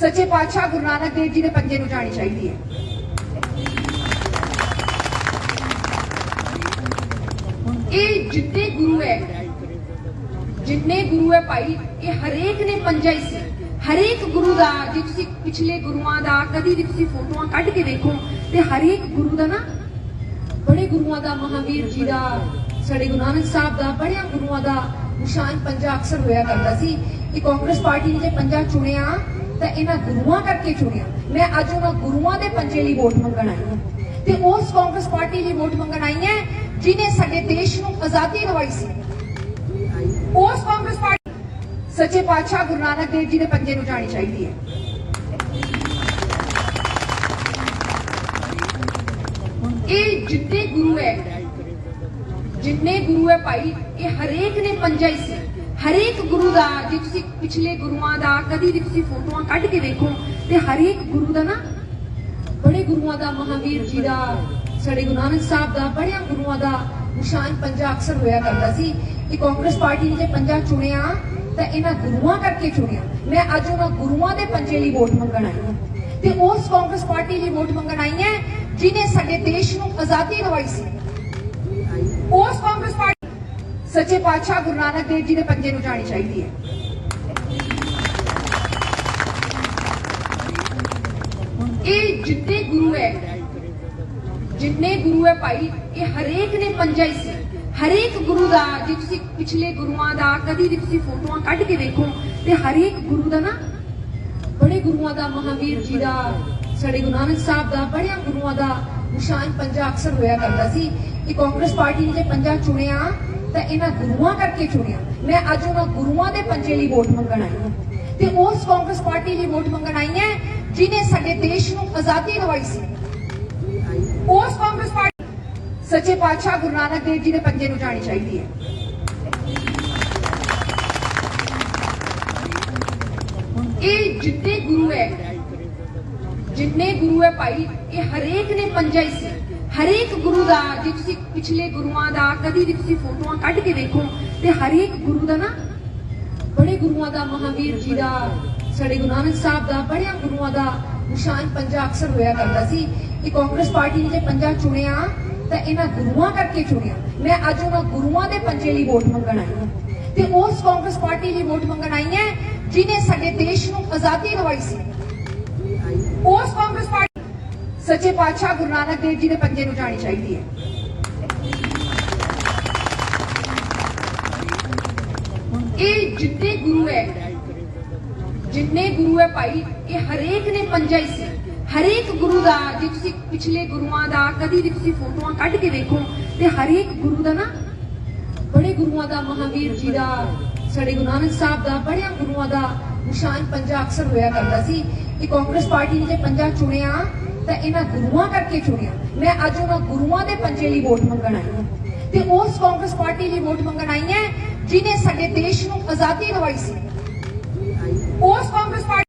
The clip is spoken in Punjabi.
ਸੱਚੇ ਪਾਤਸ਼ਾਹ ਗੁਰੂ ਨਾਨਕ ਦੇਵ ਜੀ ਦੇ ਪੰਜੇ ਨੂੰ ਜਾਣੀ ਚਾਹੀਦੀ ਹੈ। ਇਹ ਜਿੰਨੇ ਗੁਰੂ ਹੈ, ਜਿੰਨੇ ਗੁਰੂ ਹੈ ਭਾਈ, ਇਹ ਹਰੇਕ ਨੇ ਪੰਜਾ ਹੀ ਸੀ। ਹਰੇਕ ਗੁਰੂ ਦਾ, ਜੇ ਤੁਸੀਂ ਪਿਛਲੇ ਗੁਰੂਆਂ ਦਾ, ਕਦੀ ਵੀ ਤੁਸੀਂ ਫੋਟੋਆਂ ਕੱਢ ਕੇ ਦੇਖੋ, ਤੇ ਹਰੇਕ ਗੁਰੂ ਦਾ ਨਾ, ਬੜੇ ਗੁਰੂਆਂ ਦਾ, ਮਹਾਵੀਰ ਜੀ ਦਾ, ਸਾਡੇ ਗੁਰੂ ਨਾਨਕ ਸਾਹਿਬ ਦਾ, ਬੜਿਆਂ ਗੁਰੂਆਂ ਦਾ ਨਿਸ਼ਾਨ ਪੰਜਾ ਅਕਸਰ ਹੋਇਆ ਕਰਦਾ ਸੀ ਇਹ ਕਾਂਗਰਸ ਪਾਰਟੀ ਨੇ ਜੇ ਪੰਜਾ ਚੁਣਿਆ ਤਾਂ ਇਹਨਾਂ ਗੁਰੂਆਂ ਕਰਕੇ ਚੁਣਿਆ। ਮੈਂ ਅੱਜ ਉਹਨਾਂ ਗੁਰੂਆਂ ਦੇ ਪੰਜੇ ਲਈ ਵੋਟ ਮੰਗਣ ਆਈ ਹਾਂ। ਤੇ ਉਸ ਕਾਂਗਰਸ ਪਾਰਟੀ ਲਈ ਵੋਟ ਮੰਗਣ ਆਈ ਹਾਂ, ਜਿਨੇ ਸਾਡੇ ਦੇਸ਼ ਨੂੰ ਆਜ਼ਾਦੀ ਦਿਵਾਈ ਸੀ। ਉਸ ਕਾਂਗਰਸ ਪਾਰਟੀ ਸੱਚੇ ਪਾਤਸ਼ਾਹ ਗੁਰੂ ਨਾਨਕ ਦੇਵ ਜੀ ਦੇ ਪੰਜੇ ਨੂੰ ਜਾਣੀ ਚਾਹੀਦੀ ਹੈ। ਇਹ ਜਿੰਨੇ ਗੁਰੂ ਹੈ, ਜਿੰਨੇ ਗੁਰੂ ਹੈ ਭਾਈ, ਇਹ ਹਰੇਕ ਨੇ ਪੰਜਾ ਹੀ ਸੀ। ਹਰੇਕ ਗੁਰੂ ਦਾ, ਜੇ ਤੁਸੀਂ ਪਿਛਲੇ ਗੁਰੂਆਂ ਦਾ, ਕਦੀ ਵੀ ਤੁਸੀਂ ਫੋਟੋਆਂ ਕੱਢ ਕੇ ਦੇਖੋ, ਤੇ ਹਰੇਕ ਗੁਰੂ ਦਾ ਨਾ, ਬੜੇ ਗੁਰੂਆਂ ਦਾ, ਮਹਾਵੀਰ ਜੀ ਦਾ, ਸਾਡੇ ਗੁਰੂ ਨਾਨਕ ਸਾਹਿਬ ਦਾ, ਬੜਿਆਂ ਗੁਰੂਆਂ ਦਾ ਨਿਸ਼ਾਨ ਪੰਜਾ ਅਕਸਰ ਹੋਇਆ ਕਰਦਾ ਸੀ ਕਿ ਕਾਂਗਰਸ ਪਾਰਟੀ ਨੇ ਜੇ ਪੰਜਾ ਚੁਣਿਆ, ਤਾਂ ਇਹਨਾਂ ਗੁਰੂਆਂ ਕਰਕੇ ਚੁਣਿਆ। ਮੈਂ ਅੱਜ ਉਹਨਾਂ ਗੁਰੂਆਂ ਦੇ ਪੰਜੇ ਲਈ ਵੋਟ ਮੰਗਣ ਆਈ ਹਾਂ। ਤੇ ਉਸ ਕਾਂਗਰਸ ਪਾਰਟੀ ਲਈ ਵੋਟ ਮੰਗਣ ਆਈ ਹੈ, ਜਿਨੇ ਸਾਡੇ ਦੇਸ਼ ਨੂੰ ਆਜ਼ਾਦੀ ਦਿਵਾਈ ਸੀ। ਉਸ ਕਾਂਗਰਸ ਪਾਰਟੀ ਸੱਚੇ ਪਾਤਸ਼ਾਹ ਗੁਰੂ ਨਾਨਕ ਦੇਵ ਜੀ ਦੇ ਪੰਜੇ ਨੂੰ ਜਾਣੀ ਚਾਹੀਦੀ ਹੈ। ਇਹ ਜਿੰਨੇ ਗੁਰੂ ਹੈ, ਜਿੰਨੇ ਗੁਰੂ ਹੈ ਭਾਈ, ਇਹ ਹਰੇਕ ਨੇ ਪੰਜਾ ਹੀ ਸੀ। ਹਰੇਕ ਗੁਰੂ ਦਾ, ਜੇ ਤੁਸੀਂ ਪਿਛਲੇ ਗੁਰੂਆਂ ਦਾ, ਕਦੀ ਵੀ ਤੁਸੀਂ ਫੋਟੋਆਂ ਕੱਢ ਕੇ ਦੇਖੋ, ਤੇ ਹਰੇਕ ਗੁਰੂ ਦਾ ਨਾ, ਬੜੇ ਗੁਰੂਆਂ ਦਾ, ਮਹਾਵੀਰ ਜੀ ਦਾ, ਸਾਡੇ ਗੁਰੂ ਨਾਨਕ ਸਾਹਿਬ ਦਾ, ਬੜਿਆਂ ਗੁਰੂਆਂ ਦਾ ਨਿਸ਼ਾਨ ਪੰਜਾ ਅਕਸਰ ਹੋਇਆ ਕਰਦਾ ਸੀ। ਇਹ ਕਾਂਗਰਸ ਪਾਰਟੀ ਨੇ ਜੇ ਪੰਜਾ ਚੁਣਿਆ ਤਾਂ ਇਹਨਾਂ ਗੁਰੂਆਂ ਕਰਕੇ ਚੁਣਿਆ। ਮੈਂ ਅੱਜ ਉਹਨਾਂ ਗੁਰੂਆਂ ਦੇ ਪੰਜੇ ਲਈ ਵੋਟ ਮੰਗਣ ਆਈ ਹਾਂ। ਤੇ ਉਸ ਕਾਂਗਰਸ ਪਾਰਟੀ ਲਈ ਵੋਟ ਮੰਗਣ ਆਈ ਹਾਂ, ਜਿਨੇ ਸਾਡੇ ਦੇਸ਼ ਨੂੰ ਆਜ਼ਾਦੀ ਦਿਵਾਈ ਸੀ। ਉਸ ਕਾਂਗਰਸ ਪਾਰਟੀ ਸੱਚੇ ਪਾਤਸ਼ਾਹ ਗੁਰੂ ਨਾਨਕ ਦੇਵ ਜੀ ਦੇ ਪੰਜੇ ਨੂੰ ਜਾਣੀ ਚਾਹੀਦੀ ਹੈ। ਇਹ ਜਿੰਨੇ ਗੁਰੂ ਹੈ, ਜਿੰਨੇ ਗੁਰੂ ਹੈ ਭਾਈ, ਇਹ ਹਰੇਕ ਨੇ ਪੰਜਾ ਹੀ ਸੀ ਹਰੇਕ ਗੁਰੂ ਦਾ, ਜੇ ਤੁਸੀਂ ਪਿਛਲੇ ਗੁਰੂਆਂ ਦਾ, ਕਦੀ ਵੀ ਤੁਸੀਂ ਫੋਟੋਆਂ ਕੱਢ ਕੇ ਦੇਖੋ, ਤੇ ਹਰੇਕ ਗੁਰੂ ਦਾ ਨਾ, ਬੜੇ ਗੁਰੂਆਂ ਦਾ, ਮਹਾਵੀਰ ਜੀ ਦਾ, ਸਾਡੇ ਗੁਰੂ ਨਾਨਕ ਸਾਹਿਬ ਦਾ, ਬੜਿਆਂ ਗੁਰੂਆਂ ਦਾ ਨਿਸ਼ਾਨ ਪੰਜਾ ਅਕਸਰ ਹੋਇਆ ਕਰਦਾ ਸੀ ਕਿ ਕਾਂਗਰਸ ਪਾਰਟੀ ਨੇ ਜੇ ਪੰਜਾ ਚੁਣਿਆ, ਤਾਂ ਇਹਨਾਂ ਗੁਰੂਆਂ ਕਰਕੇ ਚੁਣਿਆ। ਮੈਂ ਅੱਜ ਉਹਨਾਂ ਗੁਰੂਆਂ ਦੇ ਪੰਜੇ ਲਈ ਵੋਟ ਮੰਗਣ ਆਈ ਹਾਂ। ਤੇ ਉਸ ਕਾਂਗਰਸ ਪਾਰਟੀ ਲਈ ਵੋਟ ਮੰਗਣ ਆਈ ਹਾਂ, ਜਿਨੇ ਸਾਡੇ ਦੇਸ਼ ਨੂੰ ਆਜ਼ਾਦੀ ਦਿਵਾਈ ਸੀ। ਉਸ ਕਾਂਗਰਸ ਪਾਰਟੀ ਸੱਚੇ ਪਾਤਸ਼ਾਹ ਗੁਰੂ ਨਾਨਕ ਦੇਵ ਜੀ ਦੇ ਪੰਜੇ ਨੂੰ ਜਾਣੀ ਚਾਹੀਦੀ ਹੈ। ਇਹ ਜਿੰਨੇ ਗੁਰੂ ਹੈ, ਜਿੰਨੇ ਗੁਰੂ ਹੈ ਭਾਈ, ਇਹ ਹਰੇਕ ਨੇ ਪੰਜਾ ਹੀ ਸੀ। ਹਰੇਕ ਗੁਰੂ ਦਾ, ਜੇ ਤੁਸੀਂ ਪਿਛਲੇ ਗੁਰੂਆਂ ਦਾ, ਕਦੀ ਵੀ ਤੁਸੀਂ ਫੋਟੋਆਂ ਕੱਢ ਕੇ ਦੇਖੋ ਤੇ ਹਰੇਕ ਗੁਰੂ ਦਾ ਨਾ, ਬੜੇ ਗੁਰੂਆਂ ਦਾ, ਮਹਾਵੀਰ ਜੀ ਦਾ, ਸਾਡੇ ਗੁਰੂ ਨਾਨਕ ਸਾਹਿਬ ਦਾ, ਬੜਿਆਂ ਗੁਰੂਆਂ ਦਾ ਨਿਸ਼ਾਨ ਪੰਜਾ ਅਕਸਰ ਹੋਇਆ ਕਰਦਾ ਸੀ ਇਹ ਕਾਂਗਰਸ ਪਾਰਟੀ ਨੇ ਜੇ ਪੰਜਾ ਚੁਣਿਆ ਤਾਂ ਇਹਨਾਂ ਗੁਰੂਆਂ ਕਰਕੇ ਚੁਣਿਆ। ਮੈਂ ਅੱਜ ਉਹਨਾਂ ਗੁਰੂਆਂ ਦੇ ਪੰਜੇ ਲਈ ਵੋਟ ਮੰਗਣ ਆਈ ਹਾਂ। ਤੇ ਉਸ ਕਾਂਗਰਸ ਪਾਰਟੀ ਲਈ ਵੋਟ ਮੰਗਣ ਆਈ ਹਾਂ, ਜਿਨੇ ਸਾਡੇ ਦੇਸ਼ ਨੂੰ ਆਜ਼ਾਦੀ ਦਿਵਾਈ ਸੀ। ਉਸ ਕਾਂਗਰਸ ਪਾਰਟੀ